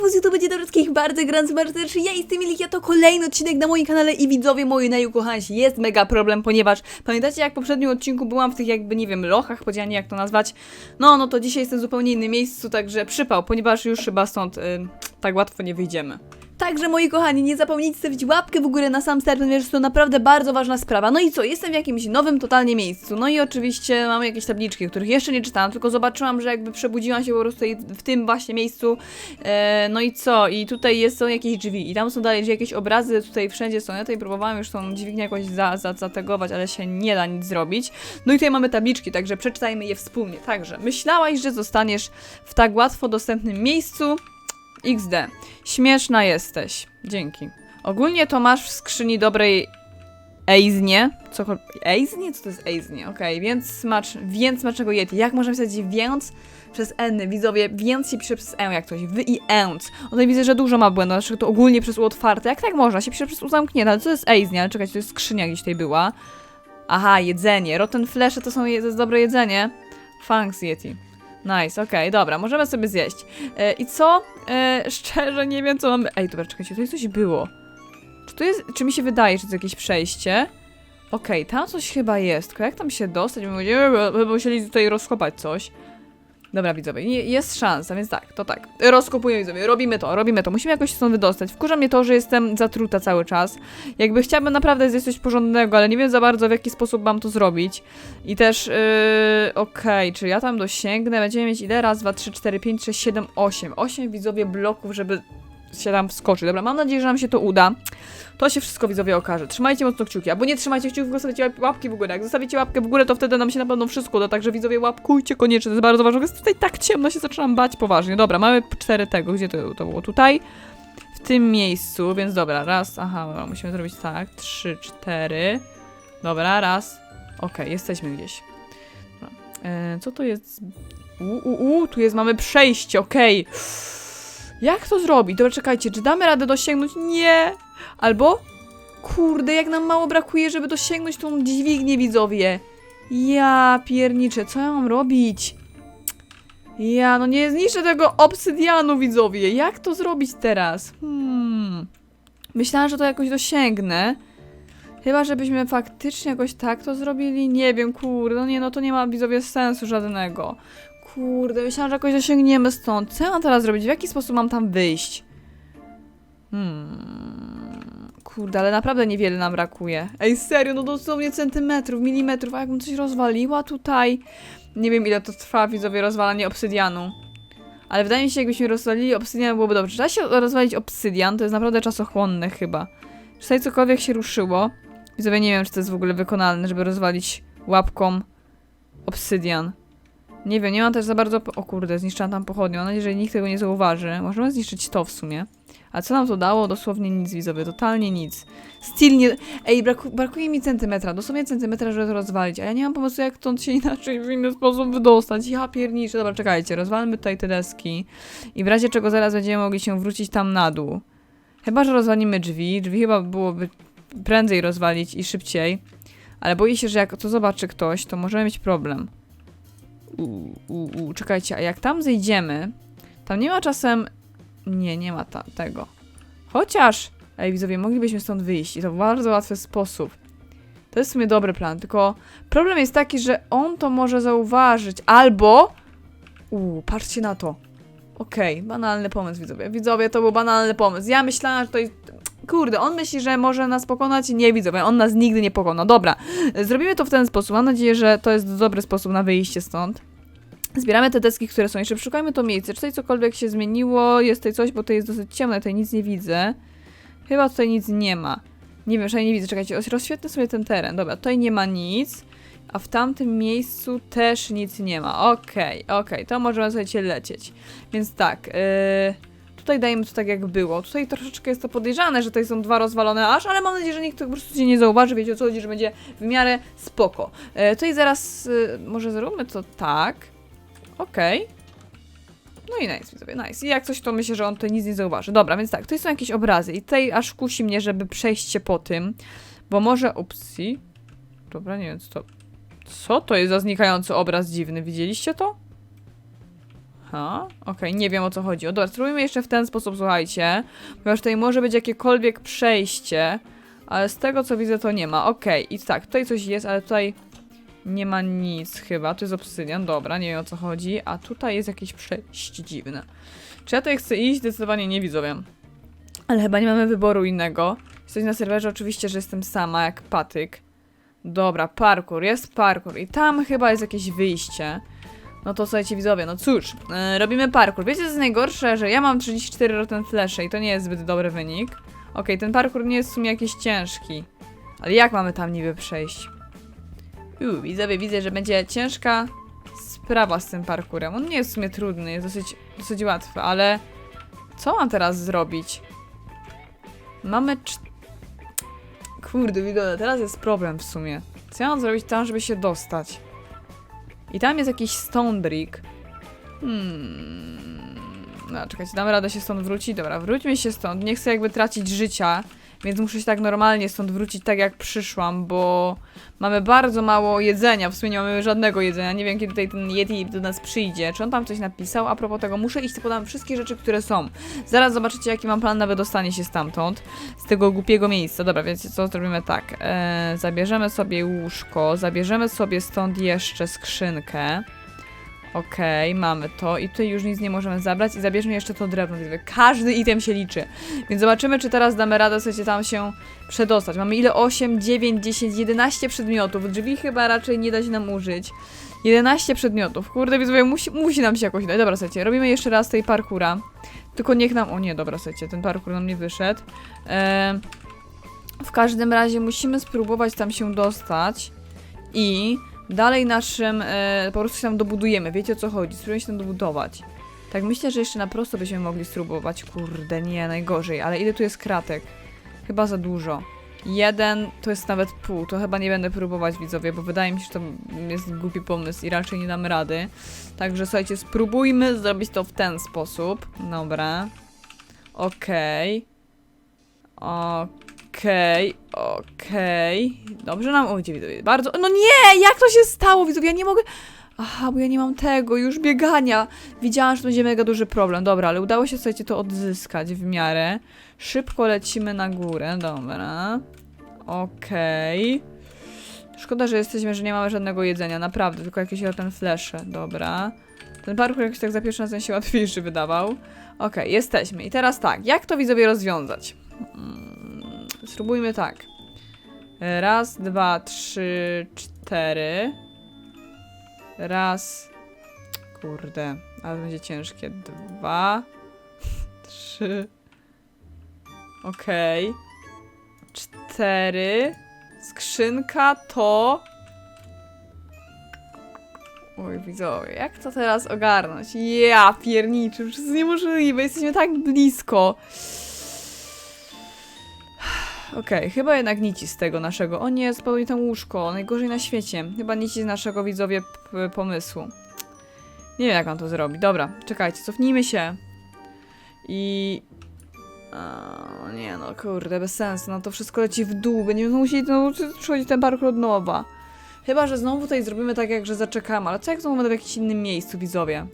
Serwus YouTube, dzień dobry wszystkich bardzo grand serdecznie, ja jestem Milik, ja to kolejny odcinek na moim kanale i widzowie moi najukochańsi. Jest mega problem, ponieważ pamiętacie jak w poprzednim odcinku byłam w tych jakby, nie wiem, lochach, podzielnie jak to nazwać? No, no to dzisiaj jestem w zupełnie innym miejscu, także przypał, ponieważ już chyba stąd y, tak łatwo nie wyjdziemy. Także moi kochani, nie zapomnijcie stawić łapkę w górę na sam start, ponieważ to naprawdę bardzo ważna sprawa. No i co, jestem w jakimś nowym totalnie miejscu. No i oczywiście mamy jakieś tabliczki, których jeszcze nie czytałam, tylko zobaczyłam, że jakby przebudziłam się po prostu w tym właśnie miejscu. E, no i co, i tutaj jest, są jakieś drzwi i tam są dalej jakieś obrazy, tutaj wszędzie są. Ja tutaj próbowałam już tą dźwignię jakoś za, za, zategować, ale się nie da nic zrobić. No i tutaj mamy tabliczki, także przeczytajmy je wspólnie. Także, myślałaś, że zostaniesz w tak łatwo dostępnym miejscu? XD. Śmieszna jesteś. Dzięki. Ogólnie to masz w skrzyni dobrej Ejznie. Cokolwiek. Ejznie? Co to jest Ejznie? Okej, więc smacz, więc smacznego Yeti. Jak można pisać więc przez N? Widzowie, więc się pisze przez E jak coś. Wy i ęc. Tutaj widzę, że dużo ma błędów. Na przykład to ogólnie przez U otwarte. Jak tak można? Się pisze przez U zamknięte. Ale co to jest Ejznie? Ale czekajcie, to jest skrzynia gdzieś tutaj była. Aha, jedzenie. Rotten flesze to są je, to jest dobre jedzenie. Thanks, Yeti. Nice, okej, dobra, możemy sobie zjeść. E, I co? E, szczerze nie wiem, co mamy. Ej, dobra, czekajcie, tutaj coś było. Czy to jest. Czy mi się wydaje, że to jest jakieś przejście? Okej, tam coś chyba jest, tylko jak tam się dostać? My będziemy musieli tutaj rozkopać coś. Dobra, widzowie, jest szansa, więc tak, to tak. Rozkopujemy widzowie, robimy to, robimy to. Musimy jakoś się stąd wydostać. Wkurza mnie to, że jestem zatruta cały czas. Jakby chciałabym naprawdę zjeść coś porządnego, ale nie wiem za bardzo w jaki sposób mam to zrobić. I też, yy, okej, czy ja tam dosięgnę? Będziemy mieć ile? Raz, dwa, trzy, cztery, pięć, sześć, siedem, osiem. Osiem widzowie bloków, żeby się tam wskoczyć. Dobra, mam nadzieję, że nam się to uda. To się wszystko widzowie okaże. Trzymajcie mocno kciuki, albo nie trzymajcie kciuków, zostawicie łap- łapki w górę. Jak zostawicie łapkę w górę, to wtedy nam się na pewno wszystko uda. Także widzowie, łapkujcie koniecznie, to jest bardzo ważne. Jest tutaj tak ciemno, się zaczynam bać poważnie. Dobra, mamy cztery tego. Gdzie to, to było? Tutaj. W tym miejscu, więc dobra, raz, aha, dobra, musimy zrobić tak, trzy, cztery. Dobra, raz. Okej, jesteśmy gdzieś. E, co to jest? U, u, u, tu jest, mamy przejście, okej. Jak to zrobić? Dobra, czekajcie, czy damy radę dosięgnąć? Nie! Albo? Kurde, jak nam mało brakuje, żeby dosięgnąć tą dźwignię, widzowie. Ja pierniczę, co ja mam robić? Ja, no nie zniszczę tego obsydianu, widzowie. Jak to zrobić teraz? Hmm. Myślałam, że to jakoś dosięgnę. Chyba, żebyśmy faktycznie jakoś tak to zrobili. Nie wiem, kurde, no nie, no to nie ma, widzowie, sensu żadnego. Kurde, myślałam, że jakoś dosięgniemy stąd. Co ja mam teraz zrobić? W jaki sposób mam tam wyjść? Hmm. Kurde, ale naprawdę niewiele nam brakuje. Ej, serio, no dosłownie centymetrów, milimetrów, a jakbym coś rozwaliła tutaj... Nie wiem, ile to trwa, widzowie, rozwalanie obsydianu. Ale wydaje mi się, jakbyśmy rozwalili obsydian, byłoby dobrze. Da się rozwalić obsydian? To jest naprawdę czasochłonne chyba. Czy tutaj cokolwiek się ruszyło? Widzowie, nie wiem, czy to jest w ogóle wykonalne, żeby rozwalić łapką obsydian. Nie wiem, nie mam też za bardzo... O kurde, zniszczyłam tam pochodnię. Mam nadzieję, że nikt tego nie zauważy. Możemy zniszczyć to w sumie. A co nam to dało? Dosłownie nic, widzowie. Totalnie nic. Steel nie... Ej, braku... brakuje mi centymetra. Dosłownie centymetra, żeby to rozwalić. A ja nie mam pomysłu, jak stąd się inaczej w inny sposób wydostać. Ja pierniczę. Dobra, czekajcie. Rozwalmy tutaj te deski. I w razie czego zaraz będziemy mogli się wrócić tam na dół. Chyba, że rozwalimy drzwi. Drzwi chyba byłoby prędzej rozwalić i szybciej. Ale boję się, że jak to zobaczy ktoś, to możemy mieć problem. U, u, u, czekajcie, a jak tam zejdziemy, tam nie ma czasem. Nie, nie ma ta, tego. Chociaż, ej, widzowie, moglibyśmy stąd wyjść i to w bardzo łatwy sposób. To jest w sumie dobry plan, tylko problem jest taki, że on to może zauważyć, albo. Uuu, patrzcie na to. Okej, banalny pomysł, widzowie. Widzowie, to był banalny pomysł. Ja myślałam, że to jest. Kurde, on myśli, że może nas pokonać. Nie, widzowie, on nas nigdy nie pokona. Dobra, zrobimy to w ten sposób. Mam nadzieję, że to jest dobry sposób na wyjście stąd. Zbieramy te deski, które są jeszcze. Szukajmy to miejsce. Czy tutaj cokolwiek się zmieniło? Jest tutaj coś, bo to jest dosyć ciemno, ja tutaj nic nie widzę. Chyba tutaj nic nie ma. Nie wiem, że nie widzę. Czekajcie, rozświetlę sobie ten teren. Dobra, tutaj nie ma nic. A w tamtym miejscu też nic nie ma. Okej, okej, to możemy słuchajcie lecieć. Więc tak, yy, tutaj dajemy to tak jak było. Tutaj troszeczkę jest to podejrzane, że tutaj są dwa rozwalone aż, ale mam nadzieję, że nikt tego po prostu się nie zauważy. Wiecie o co chodzi, że będzie w miarę spoko. Yy, tutaj zaraz, yy, może zróbmy to tak. Okej. No i nice, widzowie, nice. I jak coś, to myślę, że on tutaj nic nie zauważy. Dobra, więc tak, tutaj są jakieś obrazy i tutaj aż kusi mnie, żeby przejść się po tym, bo może opcji... Dobra, nie wiem, co to... Co to jest za znikający obraz dziwny? Widzieliście to? Ha? Okej, nie wiem o co chodzi. O, dobra, spróbujmy jeszcze w ten sposób, słuchajcie. Ponieważ tutaj może być jakiekolwiek przejście, ale z tego co widzę to nie ma. Okej, i tak, tutaj coś jest, ale tutaj nie ma nic chyba. Tu jest obsydian, dobra, nie wiem o co chodzi. A tutaj jest jakieś przejście dziwne. Czy ja tutaj chcę iść? Zdecydowanie nie widzowie. Ale chyba nie mamy wyboru innego. Jesteś na serwerze, oczywiście, że jestem sama, jak patyk. Dobra, parkour, jest parkour i tam chyba jest jakieś wyjście. No to słuchajcie widzowie, no cóż, yy, robimy parkour. Wiecie co jest najgorsze, że ja mam 34 rotten flesze i to nie jest zbyt dobry wynik. Okej, ten parkour nie jest w sumie jakiś ciężki. Ale jak mamy tam niby przejść? Uuu, widzowie, widzę, że będzie ciężka sprawa z tym parkurem. On nie jest w sumie trudny, jest dosyć, dosyć łatwy, ale co mam teraz zrobić? Mamy cz... Kurde, widzowie, teraz jest problem w sumie. Co ja mam zrobić tam, żeby się dostać? I tam jest jakiś stone brick. Hmm. No, czekajcie, damy radę się stąd wrócić? Dobra, wróćmy się stąd. Nie chcę jakby tracić życia, więc muszę się tak normalnie stąd wrócić, tak jak przyszłam, bo mamy bardzo mało jedzenia. W sumie nie mamy żadnego jedzenia. Nie wiem, kiedy tutaj ten Yeti do nas przyjdzie. Czy on tam coś napisał? A propos tego, muszę iść, podam wszystkie rzeczy, które są. Zaraz zobaczycie, jaki mam plan na wydostanie się stamtąd, z tego głupiego miejsca. Dobra, wiecie co, zrobimy tak. Eee, zabierzemy sobie łóżko, zabierzemy sobie stąd jeszcze skrzynkę. Okej, mamy to i tutaj już nic nie możemy zabrać i zabierzmy jeszcze to drewno, więc każdy item się liczy. Więc zobaczymy, czy teraz damy radę sobie tam się przedostać. Mamy ile? 8, 9, 10, 11 przedmiotów. Drzwi chyba raczej nie da się nam użyć. 11 przedmiotów. Kurde, widzowie, musi, musi nam się jakoś dać. Dobra, słuchajcie, robimy jeszcze raz tej parkura. Tylko niech nam... O nie, dobra, słuchajcie, ten parkour nam nie wyszedł. Em, w każdym razie musimy spróbować tam się dostać i dalej naszym, e, po prostu się tam dobudujemy. Wiecie o co chodzi? Spróbujemy się tam dobudować. Tak myślę, że jeszcze na prosto byśmy mogli spróbować. Kurde, nie, najgorzej. Ale ile tu jest kratek? Chyba za dużo. Jeden to jest nawet pół. To chyba nie będę próbować, widzowie, bo wydaje mi się, że to jest głupi pomysł i raczej nie damy rady. Także słuchajcie, spróbujmy zrobić to w ten sposób. Dobra. Okej. Okej, okej. Dobrze nam ujdzie, widzowie. Bardzo. No nie! Jak to się stało, widzowie? Ja nie mogę. Aha, bo ja nie mam tego, już biegania. Widziałam, że to będzie mega duży problem. Dobra, ale udało się, słuchajcie, to odzyskać w miarę. Szybko lecimy na górę, dobra. Okej. Szkoda, że jesteśmy, że nie mamy żadnego jedzenia, naprawdę, tylko jakieś ten flesze, dobra. Ten parkour jakoś tak za pierwszy raz się łatwiejszy wydawał. Okej, jesteśmy. I teraz tak, jak to widzowie rozwiązać? Mm, spróbujmy tak. Raz, dwa, trzy, cztery. Raz. Kurde, ale będzie ciężkie. Dwa, trzy. Okej. Cztery. Skrzynka to. Oj, widzowie, jak to teraz ogarnąć? Ja już jest niemożliwe, jesteśmy tak blisko. Okej, chyba jednak nici z tego naszego. O nie, spełni to łóżko, najgorzej na świecie. Chyba nici z naszego widzowie pomysłu. Nie wiem, jak mam to zrobić. Dobra, czekajcie, cofnijmy się. I... O, nie no, kurde, bez sensu. No to wszystko leci w dół. Będziemy musieli znowu przechodzić ten parkour od nowa. Chyba, że znowu tutaj zrobimy tak, jak że zaczekamy. Ale co jak znowu będę w jakimś innym miejscu, widzowie?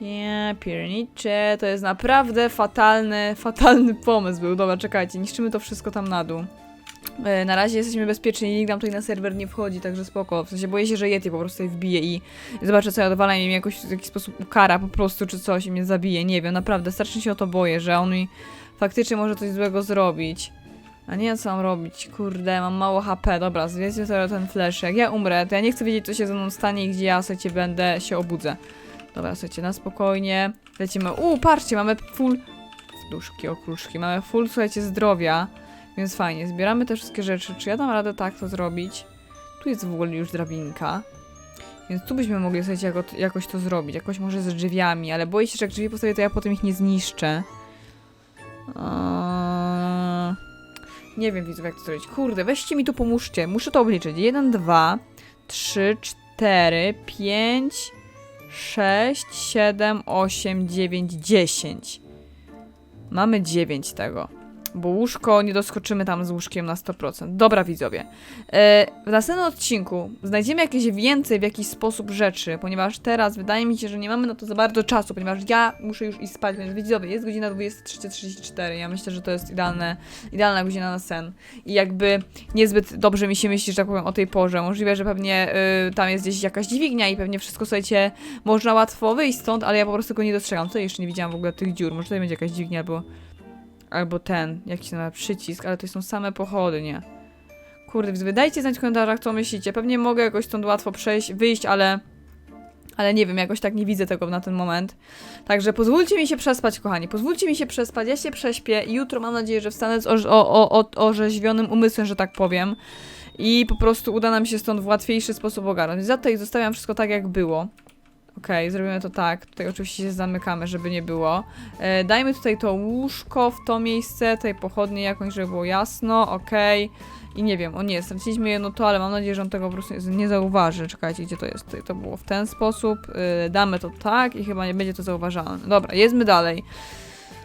Nie, piernicze, to jest naprawdę fatalny, fatalny pomysł był. Dobra, czekajcie, niszczymy to wszystko tam na dół. E, Na razie jesteśmy bezpieczni, nikt nam tutaj na serwer nie wchodzi, także spoko. W sensie boję się, że Yeti po prostu tutaj wbije i zobaczę co ja odwalam i mnie jakoś w jakiś sposób ukara po prostu, czy coś i mnie zabije. Nie wiem, naprawdę, strasznie się o to boję, że on mi faktycznie może coś złego zrobić. A nie co mam robić, kurde, mam mało HP, dobra, zwiedzmy sobie ten flash. Jak ja umrę, to ja nie chcę wiedzieć co się ze mną stanie i gdzie ja, słuchajcie, będę się obudzę. Dobra, słuchajcie, na spokojnie. Lecimy. U, patrzcie, mamy full... Duszki, okruszki. Mamy full, słuchajcie, zdrowia. Więc fajnie. Zbieramy te wszystkie rzeczy. Czy ja dam radę tak to zrobić? Tu jest w ogóle już drabinka. Więc tu byśmy mogli, słuchajcie, jako, jakoś to zrobić. Jakoś może z drzwiami, ale boję się, że jak drzwi postawię, to ja potem ich nie zniszczę. Eee... Nie wiem, widzów, jak to zrobić. Kurde, weźcie mi tu, pomóżcie. Muszę to obliczyć. 1, 2, 3, 4, 5... 6, 7, 8, 9, 10. Mamy 9 tego. Bo łóżko, nie doskoczymy tam z łóżkiem na 100%. Dobra, widzowie. E, w następnym odcinku znajdziemy jakieś więcej w jakiś sposób rzeczy, ponieważ teraz wydaje mi się, że nie mamy na to za bardzo czasu, ponieważ ja muszę już iść spać, więc widzowie, jest godzina 23.34. Ja myślę, że to jest idealne, idealna godzina na sen. I jakby niezbyt dobrze mi się myśli, że tak powiem, o tej porze. Możliwe, że pewnie y, tam jest gdzieś jakaś dźwignia i pewnie wszystko, słuchajcie, można łatwo wyjść stąd, ale ja po prostu go nie dostrzegam. Tutaj jeszcze nie widziałam w ogóle tych dziur. Może tutaj będzie jakaś dźwignia albo, albo ten, jakiś na przycisk, ale to są same pochody, nie? Kurde, widzowie, dajcie znać w komentarzach, co myślicie. Pewnie mogę jakoś stąd łatwo przejść, wyjść, ale... Ale nie wiem, jakoś tak nie widzę tego na ten moment. Także pozwólcie mi się przespać, kochani. Pozwólcie mi się przespać, ja się prześpię jutro mam nadzieję, że wstanę z orz- o, o, o, orzeźwionym umysłem, że tak powiem. I po prostu uda nam się stąd w łatwiejszy sposób ogarnąć. Za to zostawiam wszystko tak, jak było. Okej, zrobimy to tak. Tutaj oczywiście się zamykamy, żeby nie było. E, dajmy tutaj to łóżko w to miejsce, tutaj pochodnie jakąś, żeby było jasno. Okej. I nie wiem, o nie, straciliśmy jedno to, ale mam nadzieję, że on tego po prostu nie- zauważy. Czekajcie, gdzie to jest? Tutaj to było w ten sposób. Yy, damy to tak i chyba nie będzie to zauważalne. Dobra, jedźmy dalej.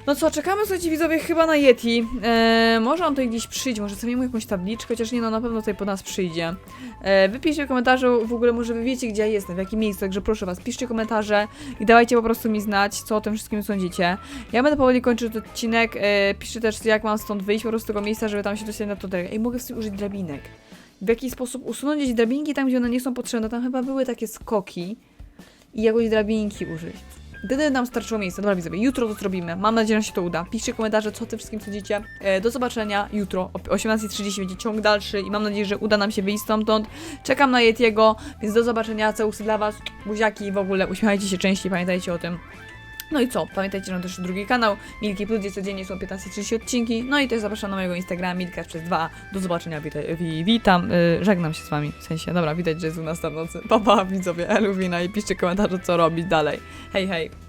No co, czekamy, słuchajcie, widzowie, chyba na Yeti. Eee, może on tutaj gdzieś przyjdzie, może sobie jakąś tabliczkę, chociaż nie, no na pewno tutaj po nas przyjdzie. Eee, wypiszcie w komentarzu w ogóle, może wy wiecie, gdzie ja jestem, w jakim miejscu, także proszę was, piszcie komentarze i dawajcie po prostu mi znać, co o tym wszystkim sądzicie. Ja będę powoli kończyć ten odcinek, eee, piszcie też, jak mam stąd wyjść po prostu tego miejsca, żeby tam się dostać na to. Ej, mogę sobie użyć drabinek. W jaki sposób usunąć gdzieś drabinki tam, gdzie one nie są potrzebne, tam chyba były takie skoki i jakoś drabinki użyć. Wtedy nam starczyło miejsca. Dobra, widzowie, jutro to zrobimy. Mam nadzieję, że się to uda. Piszcie komentarze, co o tym wszystkim sądzicie. E, do zobaczenia jutro o 18.30 będzie ciąg dalszy i mam nadzieję, że uda nam się wyjść stamtąd. Czekam na Yetiego, więc do zobaczenia. Całusy dla Was, buziaki w ogóle. Uśmiechajcie się częściej, pamiętajcie o tym. No i co? Pamiętajcie, że mam też drugi kanał Milki Plus, gdzie codziennie są 15-30 odcinki. No i też zapraszam na mojego Instagrama Milka przez dwa. Do zobaczenia, wi, witam, y, żegnam się z wami. W sensie, dobra, widać, że jest u nas tam nocy. Pa, pa, widzowie, Eluwina i piszcie komentarze, co robić dalej. Hej, hej.